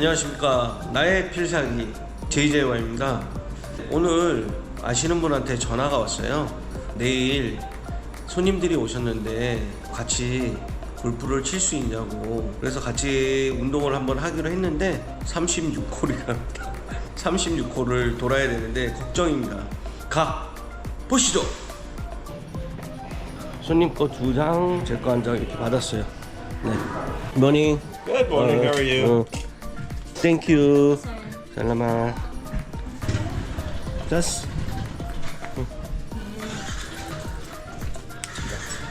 안녕하십니까. 나의 필살기 JJY입니다. 오늘 아시는 분한테 전화가 왔어요. 내일 손님들이 오셨는데 같이 골프를 칠 수 있냐고. 그래서 같이 운동을 한번 하기로 했는데 36홀이랍니다. 36홀을 돌아야 되는데 걱정입니다. 가 보시죠. 손님 거 두 장, 제 거 한 장 이렇게 받았어요. 네. Morning. Good morning. How are you? 어, thank you. 살라마. 자스.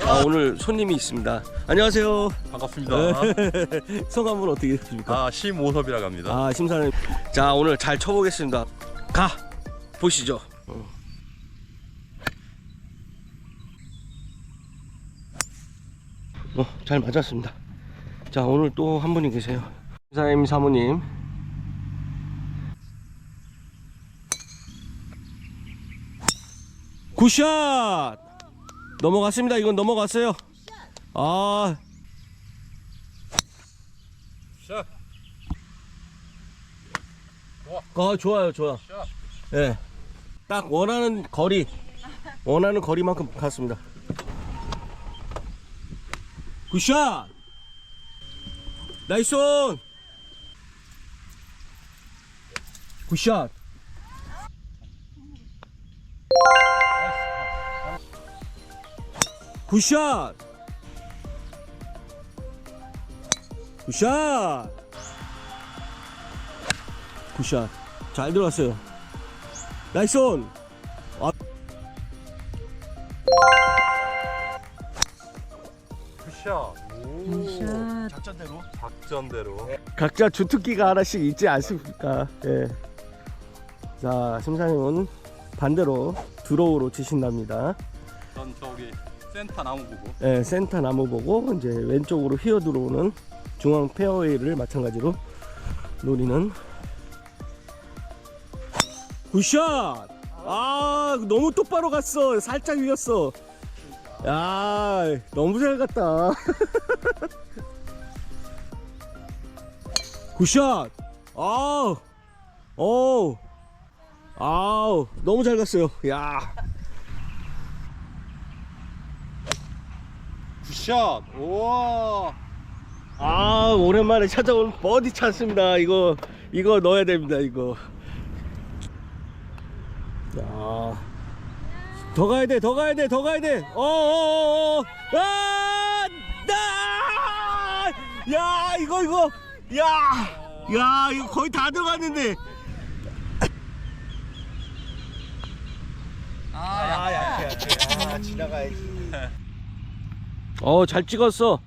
아, 오늘 손님이 있습니다. 안녕하세요. 반갑습니다. 성함은 어떻게 되십니까? 아 심오섭이라고 합니다. 아, 심사님. 자, 오늘 잘 쳐보겠습니다. 가 보시죠. 어. 어, 잘 맞았습니다. 자, 오늘 또 한 분이 계세요. 심사님 사모님. 굿샷! 넘어갔습니다. 이건 넘어갔어요. 아, 샷. 아 좋아요, 좋아. 예. 네. 딱 원하는 거리, 원하는 거리만큼 갔습니다. 굿샷! 나이스 온! 굿샷! 굿샷! 굿샷! 굿샷. 잘 들어갔어요. 나이스 온! 아, 굿샷. 오. 작전대로. 작전대로. 각자 주특기가 하나씩 있지 않습니까? 예. 자, 심사님은 반대로 드로우로 치신답니다. 센터 나무 보고. 예, 센터 나무 보고 이제 왼쪽으로 휘어 들어오는 중앙 페어웨이를 마찬가지로 노리는 굿샷! 아, 너무 똑바로 갔어. 살짝 위였어. 야, 너무 잘 갔다. 굿샷! 아우, 오, 아우, 너무 잘 갔어요. 야. 굿샷. 우와. 아 오랜만에 찾아온 버디 찬스입니다 이거 이거 넣어야 됩니다 이거 야. 더 가야 돼, 더 가야 돼, 더 가야 돼. 어, 어, 어, 어. 아, 나! 야, 이거, 이거. 야, 야, 이거 거의 다 들어갔는데. 아, 약해. 아, 지나가야지. 어, 잘 찍었어.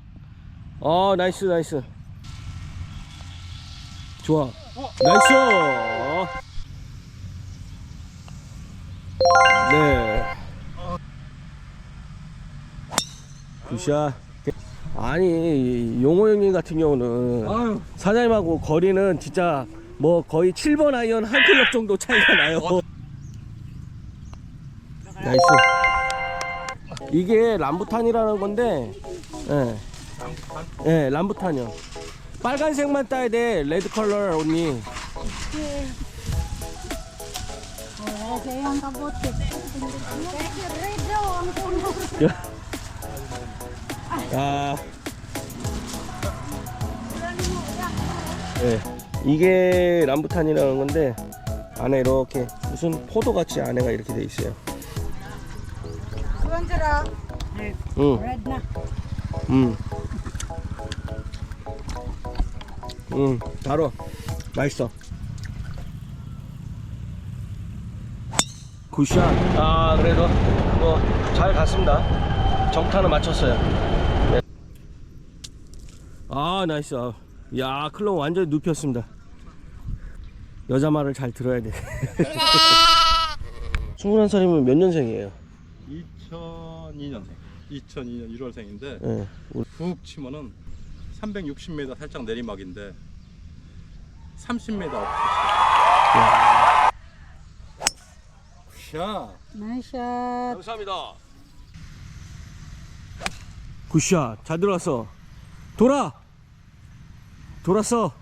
어, 나이스, 나이스. 좋아. 나이스. 네. 굿샷. 아니, 용호 형님 같은 경우는 아유. 사장님하고 거리는 진짜 뭐 거의 7번 아이언 한 클럽 정도 차이가 나요. 나이스. 이게 람부탄이라는 건데, 예, 예, 람부탄이요. 빨간색만 따야 돼, 레드 컬러 언니. 야. 예, 이게 람부탄이라는 건데 안에 이렇게 무슨 포도 같이 안에가 이렇게 돼 있어요. Sira. 응. Red na. 음. 음, 바로 맛있어. 굿샷. 아, 그래도 뭐 잘 갔습니다. 정타는 맞췄어요. 네. 아, 나이스. 아, 야, 클럽 완전히 눕혔습니다. 여자 말을 잘 들어야 돼. 21살이면 몇 년생이에요? 2002년생. 2002년 1월생인데 예. 훅 치면은 360m 살짝 내리막인데 30m 없어. 굿샷. Shot. 감사합니다. 굿샷 잘 들어갔어. 돌아. 돌았어.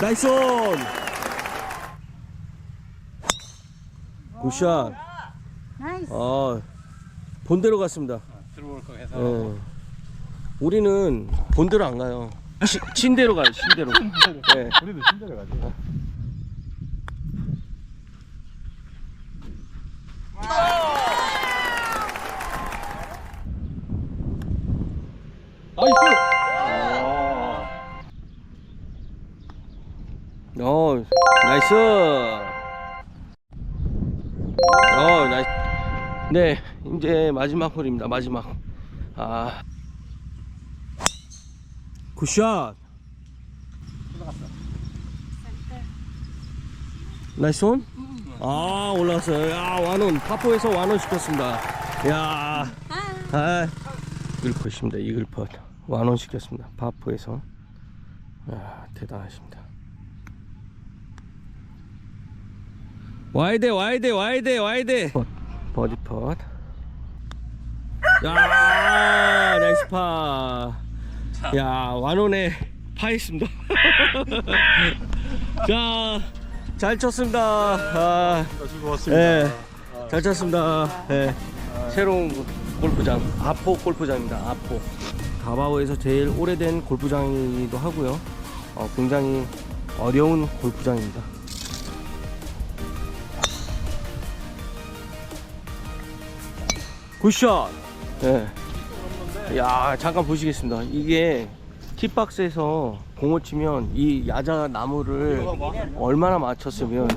나이스 온 굿샷 Nice. 아 본대로 갔습니다 들어올 거 해서. 예. 우리는 본대로 안 가요 치, 친대로 가요 친대로 예. 우리도 신대로 가지. 어, 나이스. 어, 나이스. 네, 이제 마지막 홀입니다. 마지막. 아. 굿샷. 나이스 온? 아, 올라왔어요. 야, 완원. 파포에서 완원 시켰습니다. 야. 아. 이글퍼입니다. 이글퍼. 완원 시켰습니다. 파포에서. 야, 대단하십니다. 와야 돼 와야 돼 버디 펫. 야 나이스 파. 야 완원의 파했습니다. 자 잘 쳤습니다. 아, 즐거웠습니다. 예, 잘 쳤습니다. 예. 새로운 골프장 아포 골프장입니다. 아포 다바오에서 제일 오래된 골프장이기도 하고요. 어, 굉장히 어려운 골프장입니다. 굿샷. 예. 야, 잠깐 보시겠습니다. 이게 티박스에서 공을 치면 이 야자 나무를 얼마나 맞췄으면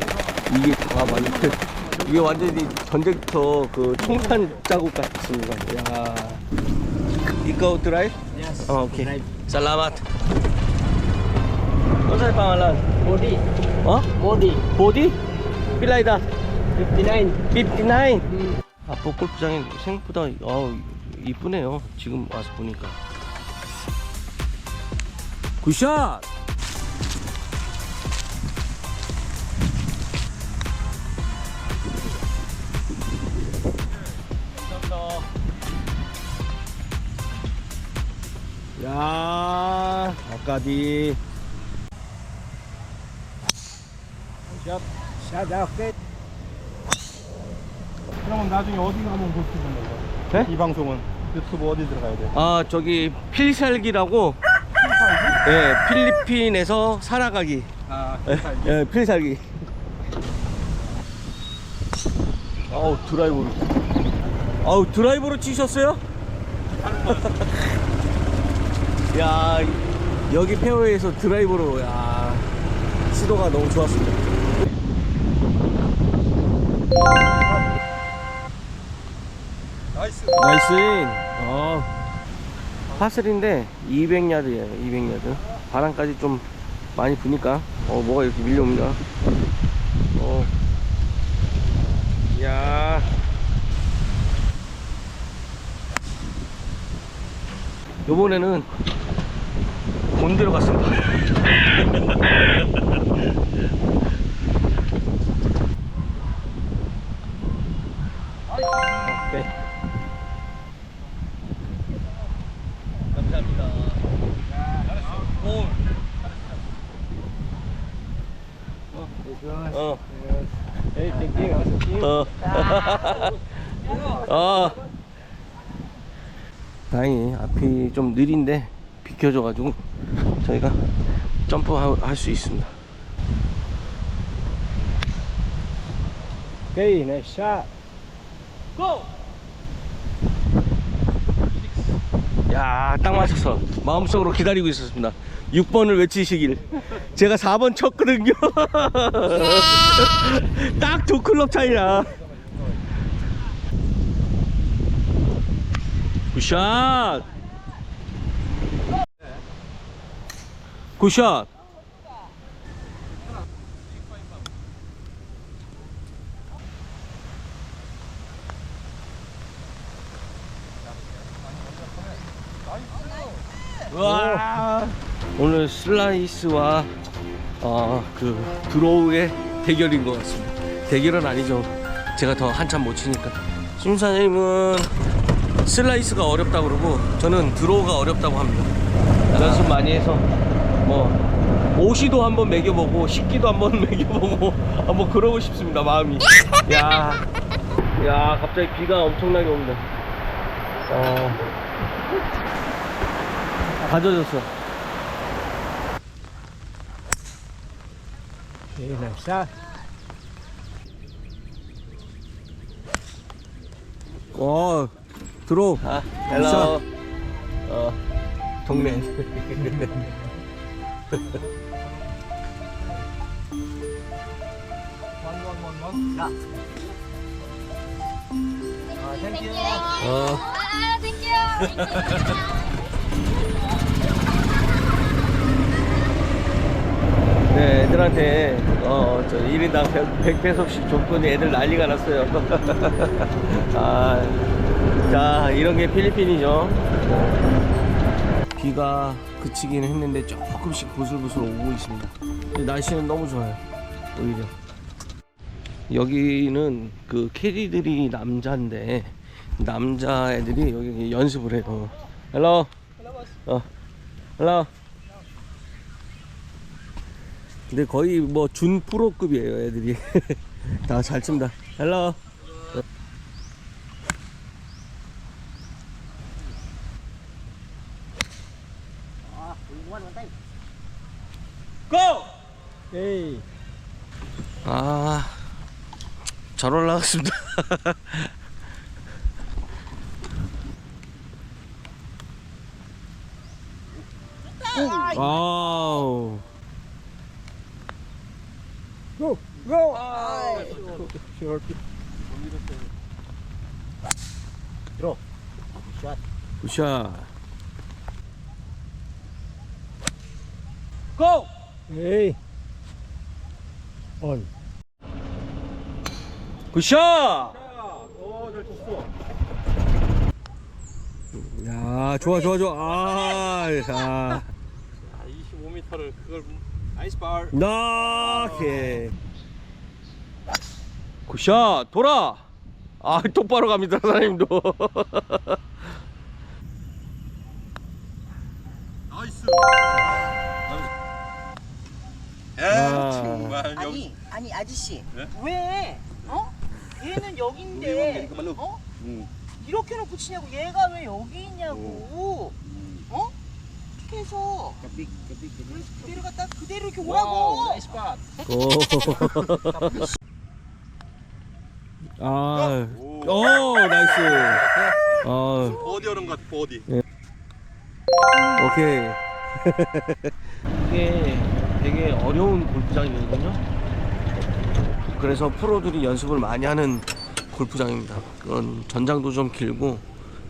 이게 잠깐만 이게, 이게 완전히 전쟁터 그 총탄 자국 같습니다. 야. 이거 드라이브? Yes. 어, 오케이. 살라마트. 어살 pangalan? Body. 어? Body. 보디? 필라이다. 59. 59. 아포 골프장이 생각보다 어, 이쁘네요. 지금 와서 보니까. 굿샷! 야, 아까디. Shut up. Okay. 그러면 나중에 어디 가면 볼수 있는 거죠? 네? 이 방송은 유튜브 어디 들어가야 돼? 아 저기 필살기라고 예 필리핀에서 살아가기 아, 예, 예 필살기 아우 드라이브로 아우 드라이브로 치셨어요? 야 여기 페어웨이에서 드라이브로 야 시도가 너무 좋았습니다 나이스. 나이스인. 어. 파슬인데 200야드예요. 200야드. 바람까지 좀 많이 부니까 어 뭐가 이렇게 밀려옵니다. 어. 야. 요번에는 본대로 갔습니다. 오. 어. Hey, thank you. Thank you. 어. 어. 다행히 앞이 좀 느린데 비켜줘가지고 저희가 점프할 수 있습니다. Okay, nice shot. 야, 딱 맞췄어. 마음속으로 기다리고 있었습니다. 6번을 외치시길. 제가 4번 쳤거든요. 딱 두 클럽 차이야. 굿샷. 굿샷. 와 오늘 슬라이스와 어, 그 드로우의 대결인 것 같습니다. 대결은 아니죠. 제가 더 한참 못 치니까. 심사님은 슬라이스가 어렵다고 그러고 저는 드로우가 어렵다고 합니다. 연습 많이 해서 뭐 오시도 한번 먹여보고 식기도 한번 먹여보고 한번 그러고 싶습니다 마음이 야, 야 갑자기 비가 엄청나게 옵니다 어, 다 젖었어 nice shot. 어 들어 아 헬로 어 동네 어 Ah, thank you. 네, 애들한테 어, 저 1인당 100, 100 페소씩 줬더니 애들 난리가 났어요. 아, 자, 이런 게 필리핀이죠. 비가 그치긴 했는데 조금씩 부슬부슬 오고 있습니다. 날씨는 너무 좋아요. 오히려. 여기는 그 캐디들이 남자인데 남자 애들이 여기 연습을 해요. 헬로. 어. 헬로. 근데 거의 뭐 준 프로급이에요 애들이 다잘 친다 헬로 고! Hey. 아잘 올라갔습니다 아우 Go, go. Short. 굿샷 고! Hey. On. 굿샷! 어잘 쳤어 야 좋아 좋아 좋아 아, 아. 아 25m를 그걸 나이스 발나 오케이 굿샷 돌아 아 똑바로 갑니다 사장님도 나이스 아. 정말 아니 아니 아저씨 네? 왜 어? 얘는 여긴데 어? 이렇게 놓고 치냐고 얘가 왜 여기 있냐고 어? 해서 그대로 갖다 그대로 이렇게 오라고 오. 아, 오, 나이스. 아, 버디 하는 것 같아 버디 오케이. 이게 되게 어려운 골프장이거든요. 그래서 프로들이 연습을 많이 하는 골프장입니다. 그런 전장도 좀 길고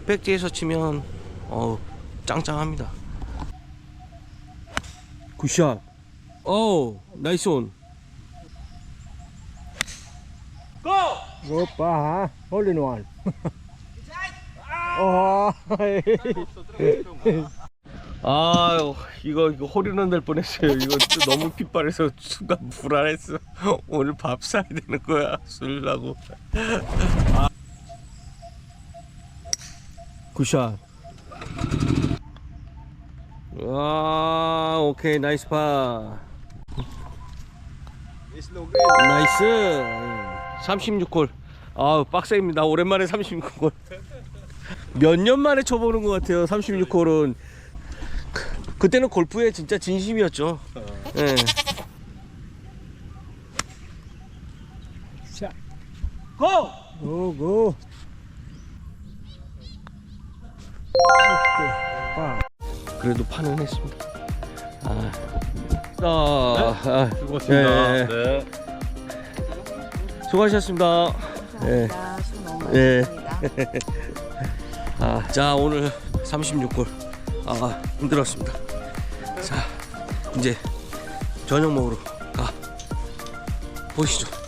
백지에서 치면 어 짱짱합니다. 굿샷. 오, 나이스 온. In one. oh. 아유 이거 이거 홀인원 될 뻔했어요. 이거 또 너무 핏발해서 순간 불안했어. 오늘 밥 사야 되는 거야 술라고. 아. 굿샷. 와 오케이 나이스 파. 나이스. 36홀. 아우 빡세입니다. 오랜만에 36홀. 몇 년 만에 쳐보는 것 같아요. 36홀은. 그때는 골프에 진짜 진심이었죠. 예. Shot. 고! Go, go. Okay. 그래도 파는 했습니다. 아, 아, 아, 수고하셨습니다 예, 예. 네. 수고하셨습니다. 예. 자, 수고 너무 예. 아, 자 오늘 36골 아 힘들었습니다. 자 이제 저녁 먹으러 가 보시죠.